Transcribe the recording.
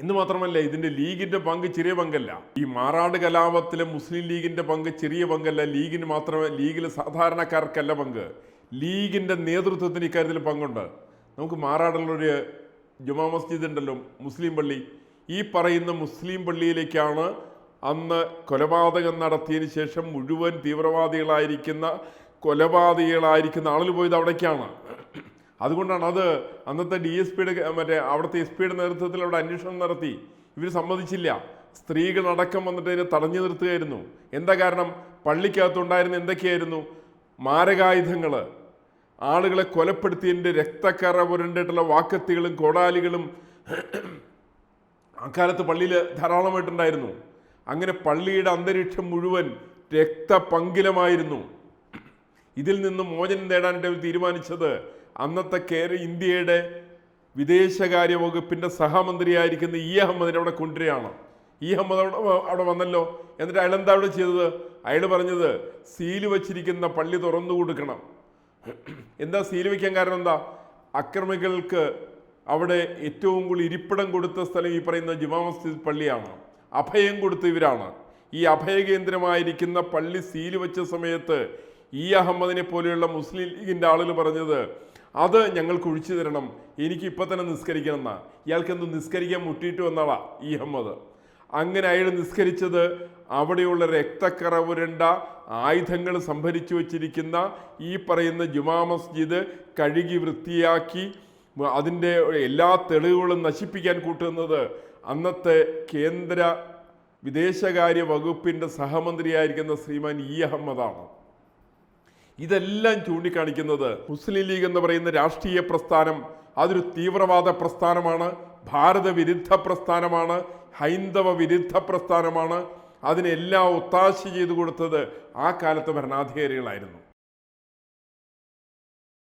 എന്ന് മാത്രമല്ല ഇതിന്റെ ലീഗിന്റെ പങ്ക് ചെറിയ പങ്കല്ല. ഈ മാറാട് കലാപത്തിലെ മുസ്ലിം ലീഗിന്റെ പങ്ക് ചെറിയ പങ്കല്ല. ലീഗിന് മാത്രമേ ലീഗിലെ സാധാരണക്കാർക്കല്ല പങ്ക്. ലീഗിന്റെ നേതൃത്വത്തിന് ഇക്കാര്യത്തിൽ പങ്കുണ്ട്. നമുക്ക് മാറാടുള്ളൊരു ജുമാ മസ്ജിദ് ഉണ്ടല്ലോ മുസ്ലിം പള്ളി. ഈ പറയുന്ന മുസ്ലിം പള്ളിയിലേക്കാണ് അന്ന് കൊലപാതകം നടത്തിയതിന് ശേഷം മുഴുവൻ തീവ്രവാദികളായിരിക്കുന്ന കൊലപാതകികളായിരിക്കുന്ന ആളുകൾ പോയത് അവിടേക്കാണ്. അതുകൊണ്ടാണ് അത് അന്നത്തെ ഡി എസ് പിയുടെ മറ്റേ അവിടുത്തെ എസ് പിയുടെ നേതൃത്വത്തിൽ അവിടെ അന്വേഷണം നടത്തി. ഇവർ സമ്മതിച്ചില്ല. സ്ത്രീകളടക്കം വന്നിട്ട് ഇതിനെ തടഞ്ഞു നിർത്തുകയായിരുന്നു. എന്താ കാരണം? പള്ളിക്കകത്തുണ്ടായിരുന്ന എന്തൊക്കെയായിരുന്നു? മാരകായുധങ്ങൾ ആളുകളെ കൊലപ്പെടുത്തിയതിന്റെ രക്തക്കറ പുരണ്ടിട്ടുള്ള വാക്കത്തികളും കോടാലികളും അക്കാലത്ത് പള്ളിയിൽ ധാരാളമായിട്ടുണ്ടായിരുന്നു. അങ്ങനെ പള്ളിയുടെ അന്തരീക്ഷം മുഴുവൻ രക്തപങ്കിലമായിരുന്നു. ഇതിൽ നിന്നും മോചനം നേടാനായിട്ട് അവർ തീരുമാനിച്ചത് അന്നത്തെ കേര ഇന്ത്യയുടെ വിദേശകാര്യ വകുപ്പിന്റെ സഹമന്ത്രിയായിരിക്കുന്ന ഇ അഹമ്മദിനെ അവിടെ കൊണ്ടുവരികയാണ്. ഇ അഹമ്മദ് അവിടെ അവിടെ വന്നല്ലോ. എന്നിട്ട് അയാൾ എന്താ അവിടെ ചെയ്തത്? അയാൾ പറഞ്ഞത് സീൽ വച്ചിരിക്കുന്ന പള്ളി തുറന്നു കൊടുക്കണം. എന്താ സീൽ വയ്ക്കാൻ കാരണം എന്താ? അക്രമികൾക്ക് അവിടെ ഏറ്റവും കൂടുതൽ ഇരിപ്പിടം കൊടുത്ത സ്ഥലം ഈ പറയുന്ന ജുമാ മസ്ജിദ് പള്ളിയാണ്. അഭയം കൊടുത്ത ഇവരാണ്. ഈ അഭയകേന്ദ്രമായിരിക്കുന്ന പള്ളി സീൽ വെച്ച സമയത്ത് ഇ അഹമ്മദിനെ പോലെയുള്ള മുസ്ലിം ലീഗിന്റെ ആളുകൾ പറഞ്ഞത് അത് ഞങ്ങൾക്ക് ഒഴിച്ചു തരണം. എനിക്ക് ഇപ്പം തന്നെ നിസ്കരിക്കണം എന്നാ. ഇയാൾക്ക് എന്ത് നിസ്കരിക്കാൻ മുട്ടിയിട്ട് വന്നാളാ ഈ അഹമ്മദ്. അങ്ങനെ അയാൾ നിസ്കരിച്ചത് അവിടെയുള്ള രക്തക്കറ പുരണ്ട ആയുധങ്ങൾ സംഭരിച്ചു വച്ചിരിക്കുന്ന ഈ പറയുന്ന ജുമാ മസ്ജിദ് കഴുകി വൃത്തിയാക്കി അതിന്റെ എല്ലാ തെളിവുകളും നശിപ്പിക്കാൻ കൂട്ടുന്നത് അന്നത്തെ കേന്ദ്ര വിദേശകാര്യ വകുപ്പിന്റെ സഹമന്ത്രിയായിരിക്കുന്ന ശ്രീമാൻ ഇ അഹമ്മദാണ്. ഇതെല്ലാം ചൂണ്ടിക്കാണിക്കുന്നത് മുസ്ലിം ലീഗ് എന്ന് പറയുന്ന രാഷ്ട്രീയ പ്രസ്ഥാനം അതൊരു തീവ്രവാദ പ്രസ്ഥാനമാണ് ഭാരത വിരുദ്ധ പ്രസ്ഥാനമാണ് ഹൈന്ദവ വിരുദ്ധ പ്രസ്ഥാനമാണ്. അതിനെല്ലാം ഒത്താശ ചെയ്തു കൊടുത്തത് ആ കാലത്തെ ഭരണാധികാരികളായിരുന്നു.